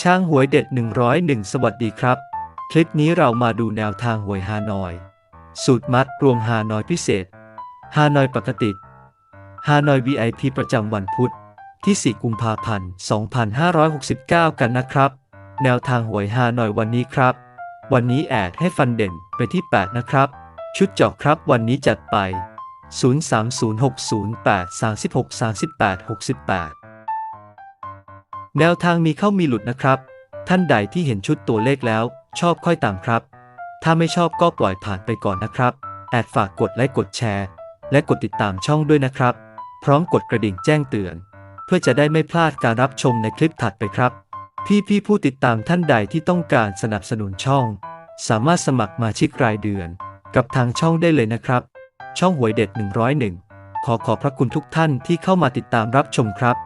ช่างหวยเด็ด 101 สวัสดีครับ คลิปนี้เรามาดูแนวทางหวยฮานอย สูตรมัดรวมฮานอยพิเศษ ฮานอยปกติ ฮานอย VIP ประจำวันพุธที่ 4 กุมภาพันธ์ 2569 กันนะครับ แนวทางหวยฮานอยวันนี้ครับ วันนี้แอดให้ฟันเด่นไปที่ 8 นะครับ ชุดเจาะครับวันนี้จัดไป 030608 36 38 68 แนวทางมีเข้ามีหลุดนะครับ ท่านใดที่เห็นชุดตัวเลขแล้ว ชอบค่อยตามครับ ถ้าไม่ชอบก็ปล่อยผ่านไปก่อนนะครับ แอดฝากกดไลค์กดแชร์ และกดติดตามช่องด้วยนะครับ พร้อมกดกระดิ่งแจ้งเตือน เพื่อจะได้ไม่พลาดการรับชมในคลิปถัดไปครับพี่พี่ผู้ติดตามท่านใดที่ต้องการสนับสนุนช่อง สามารถสมัครมาชิกรายเดือน กับทางช่องได้เลยนะครับ ช่องหวยเด็ด 101 ขอขอบพระคุณทุกท่านที่เข้ามาติดตามรับชมครับ